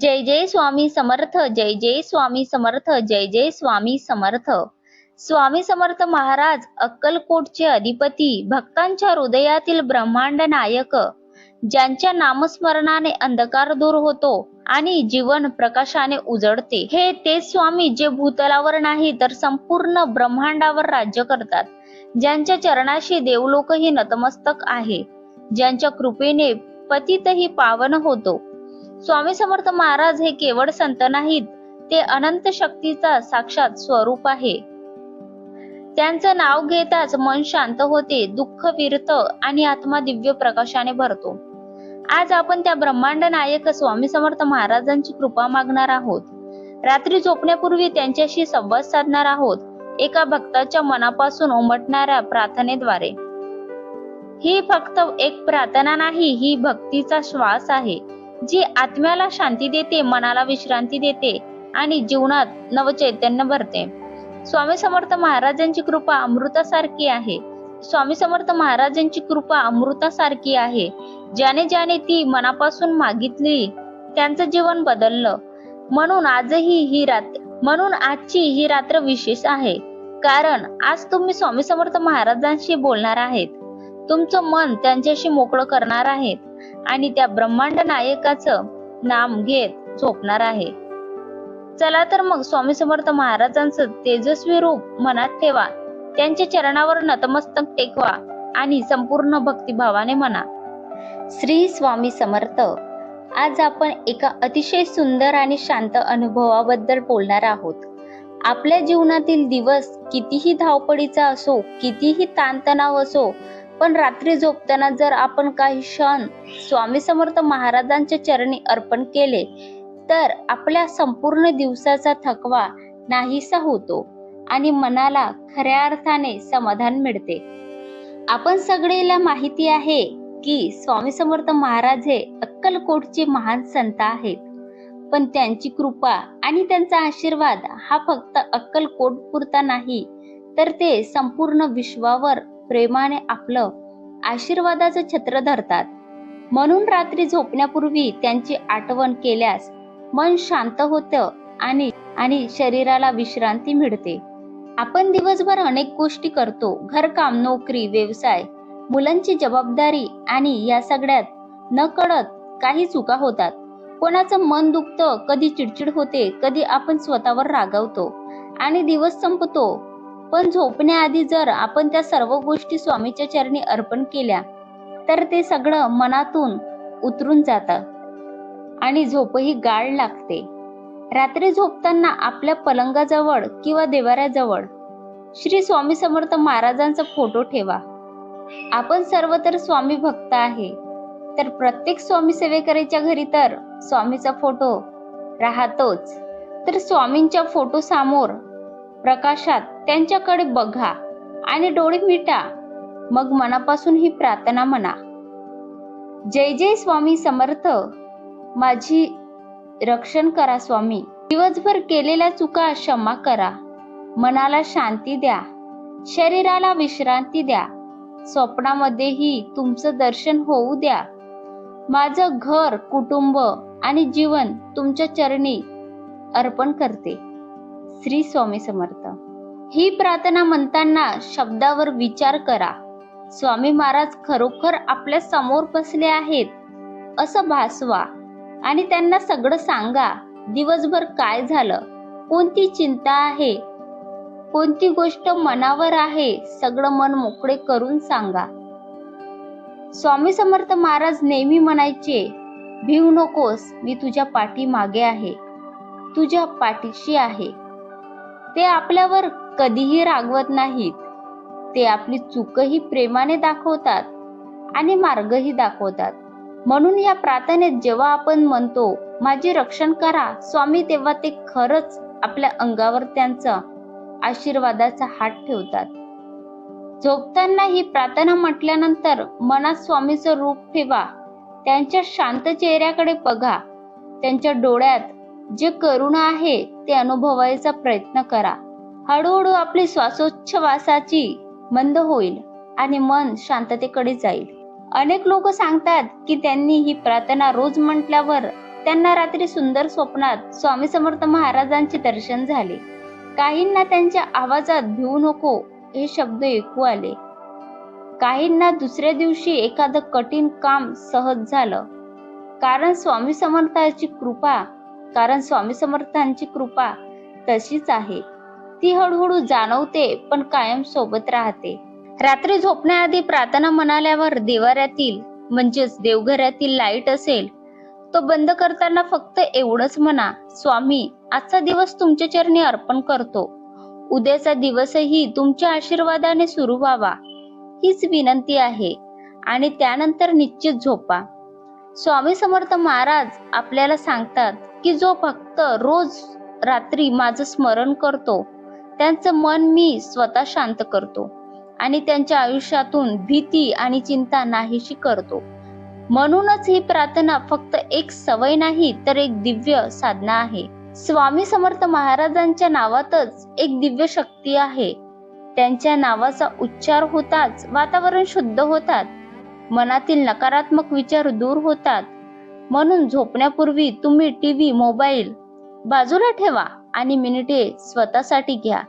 जय जय स्वामी समर्थ जय जय स्वामी समर्थ जय जय स्वामी समर्थ. स्वामी समर्थ महाराज अक्कलकोटचे अधिपती भक्तांच्या हृदयातील ब्रह्मांड नायक ज्यांच्या नामस्मरणाने अंधकार दूर होतो आणि जीवन प्रकाशाने उजळते हे ते स्वामी जे भूतलावर नाही तर संपूर्ण ब्रह्मांडावर राज्य करतात. ज्यांच्या चरणाशी देवलोकही नतमस्तक आहे. ज्यांच्या कृपेने पतितही पावन होतो. स्वामी समर्थ महाराज हे केवळ संत नाहीत ते अनंत शक्तीचा साक्षात स्वरूप आहे. त्यांचं नाव घेताच मन शांत होते दुःख विरत आणि आत्मा दिव्य प्रकाशाने भरतो. आज आपण त्या ब्रह्मांड नायक स्वामी समर्थ महाराजांची कृपा मागणार आहोत. रात्री झोपण्यापूर्वी त्यांच्याशी संवाद साधणार आहोत एका भक्ताच्या मनापासून उमटणाऱ्या प्रार्थनेद्वारे. ही फक्त एक प्रार्थना नाही ही भक्तीचा श्वास आहे. जी आत्म्याला शांती देते मनाला विश्रांती देते आणि जीवनात नवचैतन्य भरते. स्वामी समर्थ महाराजांची कृपा अमृतासारखी आहे. स्वामी समर्थ महाराजांची कृपा अमृतासारखी आहे. ज्याने ज्याने ती मनापासून मागितली त्यांचं जीवन बदललं. म्हणून आजही ही रात्र म्हणून आजची ही रात्र विशेष आहे. कारण आज तुम्ही स्वामी समर्थ महाराजांशी बोलणार आहेत. तुमचं मन त्यांच्याशी मोकळं करणार आहेत. आणि त्या ब्रह्मांड नायकाचं नाम घेत झोपणार आहे. चला तर मग स्वामी समर्थ महाराजांचं तेजस्वी रूप मनात ठेवा. त्यांच्या चरणावर नतमस्तक टेकवा आणि संपूर्ण भक्तिभावाने म्हणा. श्री स्वामी समर्थ आज आपण एका अतिशय सुंदर आणि शांत अनुभवाबद्दल बोलणार आहोत. आपल्या जीवनातील दिवस कितीही धावपळीचा असो कितीही ताणतणाव असो पण रात्री झोपताना जर आपण काही क्षण स्वामी समर्थ महाराजांच्या चरणी अर्पण केले तर आपल्या संपूर्ण दिवसाचा थकवा नाहीसा होतो आणि मनाला खऱ्या अर्थाने समाधान मिळते. आपण सगळेला माहिती आहे की स्वामी समर्थ महाराज हे अक्कलकोटचे महान संत आहेत. पण त्यांची कृपा आणि त्यांचा आशीर्वाद हा फक्त अक्कलकोट पुरता नाही तर ते संपूर्ण विश्वावर प्रेमाने आपलं आशीर्वादाचं छत्र धरतात. म्हणून रात्री झोपण्यापूर्वी त्यांची आठवण केल्यास मन शांत होतं आणि आणि शरीराला विश्रांती मिळते. आपण दिवसभर अनेक गोष्टी करतो. घरकाम नोकरी व्यवसाय मुलांची जबाबदारी आणि या सगळ्यात न कळत काही चुका होतात. कोणाचं मन दुखतं कधी चिडचिड होते कधी आपण स्वतःवर रागवतो आणि दिवस संपतो. पण झोपण्याआधी जर आपण त्या सर्व गोष्टी स्वामीच्या चरणी अर्पण केल्या तर ते सगळं मनातून उतरून जातं आणि झोपही गाळ लागते. रात्री झोपताना आपल्या पलंगाजवळ किंवा देवाऱ्याजवळ श्री स्वामी समर्थ महाराजांचा फोटो ठेवा. आपण सर्व तर स्वामी भक्त आहे तर प्रत्येक स्वामी सेवेकरीच्या घरी तर स्वामीचा फोटो राहतोच. तर स्वामींच्या फोटो समोर प्रकाशात त्यांच्याकडे बघा आणि डोळे मिटा. मग मनापासून ही प्रार्थना म्हणा. जय जय स्वामी समर्थ. माझी रक्षण करा स्वामी. दिवसभर केलेल्या चुका क्षमा करा. मनाला शांती द्या. शरीराला विश्रांती द्या. स्वप्नामध्येही तुमचं दर्शन होऊ द्या. माझं घर कुटुंब आणि जीवन तुमच्या चरणी अर्पण करते. श्री स्वामी समर्थ. ही प्रार्थना म्हणताना शब्दावर विचार करा. स्वामी महाराज खरोखर आपल्यासमोर बसले आहेत असं भासवा आणि त्यांना सगळं सांगा दिवसभर काय झालं कोणती चिंता आहे कोणती गोष्ट मनावर आहे सगळं मन मोकळे करून सांगा. स्वामी समर्थ महाराज नेहमी म्हणायचे भिव नकोस मी तुझ्या पाठी मागे आहे तुझ्या पाठीशी आहे. ते आपल्यावर कधीही रागवत नाहीत. ते आपली चूकही प्रेमाने दाखवतात आणि मार्गही दाखवतात. म्हणून या प्रार्थनेत जेव्हा आपण म्हणतो माझे रक्षण करा स्वामी तेव्हा ते खरंच आपल्या अंगावर त्यांचा आशीर्वादाचा हात ठेवतात. झोपताना ही प्रार्थना म्हटल्यानंतर मनात स्वामीचं रूप ठेवा. त्यांच्या शांत चेहऱ्याकडे बघा. त्यांच्या डोळ्यात जे करुणा आहे ते अनुभवायचा प्रयत्न करा. हळूहळू आपली श्वासोच्छवासाची मंद होईल आणि मन शांततेकडे जाईल. अनेक लोक सांगतात की त्यांनी ही प्रार्थना रोज म्हटल्यावर त्यांना रात्री सुंदर स्वप्नात स्वामी समर्थ महाराजांचे दर्शन झाले. काहींना त्यांच्या आवाजात भिवू नको हे शब्द ऐकू आले. काहींना दुसऱ्या दिवशी एखादं कठीण काम सहज झालं. कारण स्वामी समर्थाची कृपा कारण स्वामी समर्थांची कृपा तशीच आहे. ती हळूहळू जाणवते पण कायम सोबत राहते. रात्री झोपण्याआधी प्रार्थना म्हणाल्यावर देवाऱ्यातील म्हणजेच देवघरातील लाइट असेल तो बंद करताना फक्त एवढंच म्हणा स्वामी आजचा दिवस तुमच्या चरणी अर्पण करतो. उद्याचा दिवसही तुमच्या आशीर्वादाने सुरू व्हावा. हीच विनंती आहे आणि त्यानंतर निश्चित झोपा. स्वामी समर्थ महाराज आपल्याला सांगतात की जो भक्त रोज रात्री माझं स्मरण करतो त्यांचं मन मी स्वतः शांत करतो आणि त्यांच्या आयुष्यातून भीती आणि चिंता नाहीशी करतो. म्हणूनच ही प्रार्थना फक्त एक सवय नाही तर एक दिव्य साधना आहे. स्वामी समर्थ महाराजांच्या नावातच एक दिव्य शक्ती आहे. त्यांच्या नावाचा उच्चार होताच वातावरण शुद्ध होतात. मनातील नकारात्मक विचार दूर होतात. म्हणून झोपण्यापूर्वी तुम्ही टीव्ही मोबाईल बाजूला ठेवा आणि मिनिटे स्वतःसाठी घ्या.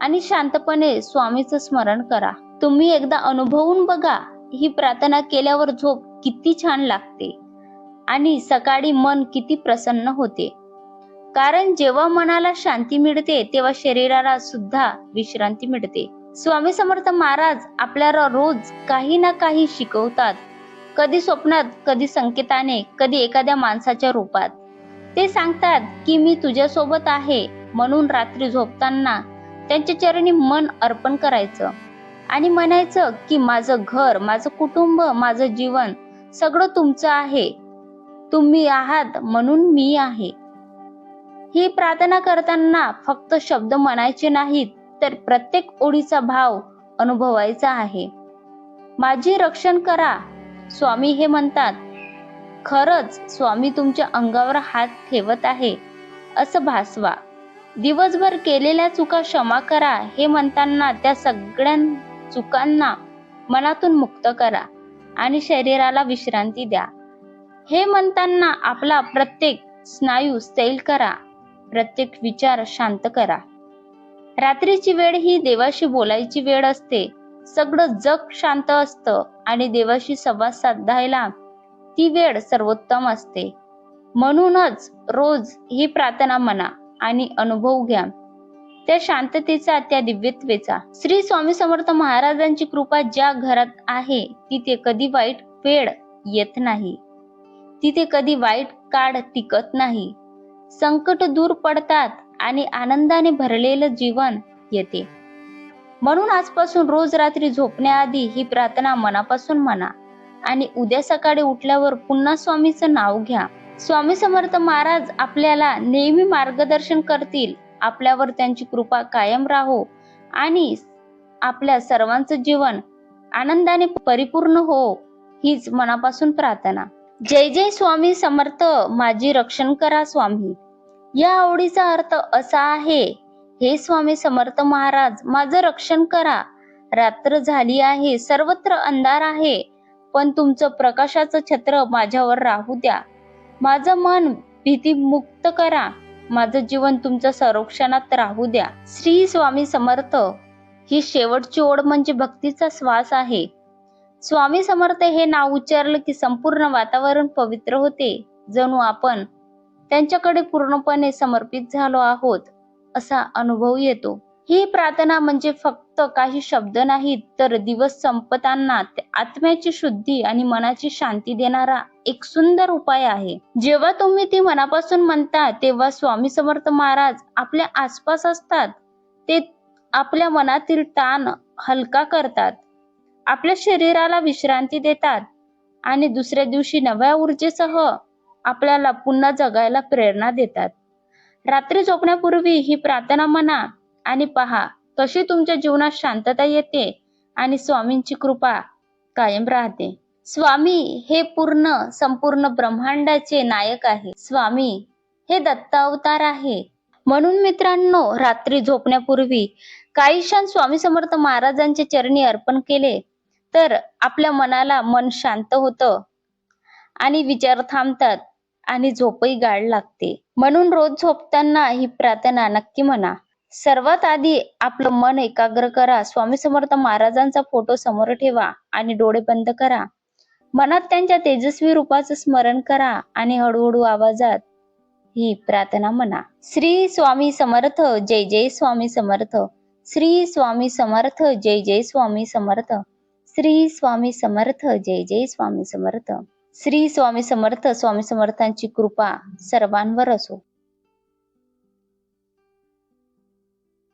आणि शांतपणे स्वामीचं स्मरण करा. तुम्ही एकदा अनुभवून बघा ही प्रार्थना केल्यावर झोप किती छान लागते. आणि सकाळी मन किती प्रसन्न होते. कारण जेव्हा मनाला शांती मिळते तेव्हा शरीराला सुद्धा विश्रांती मिळते. स्वामी समर्थ महाराज आपल्याला रोज काही ना काही शिकवतात. कधी स्वप्नात कधी संकेताने कधी एखाद्या माणसाच्या रूपात. ते सांगतात की मी तुझ्यासोबत आहे म्हणून रात्री झोपताना त्यांच्या चरणी मन अर्पण करायचं. आणि म्हणायचं की माझं घर माझं कुटुंब माझं जीवन सगळं तुमचं आहे. तुम्ही आहात म्हणून मी आहे. ही प्रार्थना करताना फक्त शब्द म्हणायचे नाहीत तर प्रत्येक ओळीचा भाव अनुभवायचा आहे. माझे रक्षण करा स्वामी हे म्हणतात खरंच स्वामी तुमच्या अंगावर हात ठेवत आहे असं भासवा. दिवसभर केलेल्या चुका क्षमा करा हे म्हणताना त्या सगळ्या चुकांना मनातून मुक्त करा आणि शरीराला विश्रांती द्या. हे म्हणताना आपला प्रत्येक स्नायू सैल करा प्रत्येक विचार शांत करा. रात्रीची वेळ ही देवाशी बोलायची वेळ असते सगळं जग शांत असतं आणि देवाशी संवाद साधायला ती वेळ सर्वोत्तम असते. म्हणूनच रोज ही प्रार्थना म्हणा आणि अनुभव घ्या. त्या शांततेचा त्या दिव्यत्वेचा. श्री स्वामी समर्थ महाराजांची कृपा ज्या घरात आहे तिथे कधी वाईट वेळ येत नाही. तिथे कधी वाईट काळ टिकत नाही. संकट दूर पडतात आणि आनंदाने भरलेलं जीवन येते. म्हणून आजपासून रोज रात्री झोपण्याआधी ही प्रार्थना मनापासून म्हणा. आणि उद्या सकाळी उठल्यावर पुन्हा स्वामीचं नाव घ्या. स्वामी समर्थ महाराज आपल्याला नेहमी मार्गदर्शन करतील. आपल्यावर त्यांची कृपा कायम राहो. आणि आपल्या सर्वांचं जीवन आनंदाने परिपूर्ण हो हीच मनापासून प्रार्थना. जय जय स्वामी समर्थ माझी रक्षण करा स्वामी. या आवडीचा अर्थ असा आहे हे स्वामी समर्थ महाराज माझं रक्षण करा. रात्र झाली आहे सर्वत्र अंधार आहे. पण तुमचं प्रकाशाचं छत्र माझ्यावर राहू द्या. माझं मन भीती मुक्त करा. माझं जीवन तुमच्या संरक्षणात राहू द्या. श्री स्वामी समर्थ ही शेवटची ओढ म्हणजे भक्तीचा श्वास आहे. स्वामी समर्थ हे नाव उच्चारलं की संपूर्ण वातावरण पवित्र होते. जणू आपण त्यांच्याकडे पूर्णपणे समर्पित झालो आहोत. असा अनुभव येतो. ही प्रार्थना म्हणजे फक्त काही शब्द नाहीत तर दिवस संपताना आत्म्याची शुद्धी आणि मनाची शांती देणारा एक सुंदर उपाय आहे. जेव्हा तुम्ही ती मनापासून म्हणता तेव्हा स्वामी समर्थ महाराज आपल्या आसपास असतात. ते आपल्या मनातील ताण हलका करतात. आपल्या शरीराला विश्रांती देतात. आणि दुसऱ्या दिवशी नव्या ऊर्जेसह आपल्याला पुन्हा जगायला प्रेरणा देतात. रात्री झोपण्यापूर्वी ही प्रार्थना म्हणा आणि पहा कशी तुमच्या जीवनात शांतता येते आणि स्वामींची कृपा कायम राहते. स्वामी हे पूर्ण संपूर्ण ब्रह्मांडाचे नायक आहे. स्वामी हे दत्तावतार आहे. म्हणून मित्रांनो रात्री झोपण्यापूर्वी काही क्षण स्वामी समर्थ महाराजांचे चरणी अर्पण केले तर आपल्या मनाला मन शांत होतं आणि विचार थांबतात. आणि झोपही गाळ लागते. म्हणून रोज झोपताना ही प्रार्थना नक्की म्हणा. सर्वात आधी आपलं मन एकाग्र करा. स्वामी समर्थ महाराजांचा फोटो समोर ठेवा आणि डोळे बंद करा. मनात त्यांच्या तेजस्वी रूपाचं स्मरण करा आणि हळूहळू आवाजात ही प्रार्थना म्हणा. श्री स्वामी समर्थ जय जय स्वामी समर्थ. श्री स्वामी समर्थ जय जय स्वामी समर्थ. श्री स्वामी समर्थ जय जय स्वामी समर्थ. श्री स्वामी समर्थ स्वामी समर्थांची कृपा सर्वांवर असो.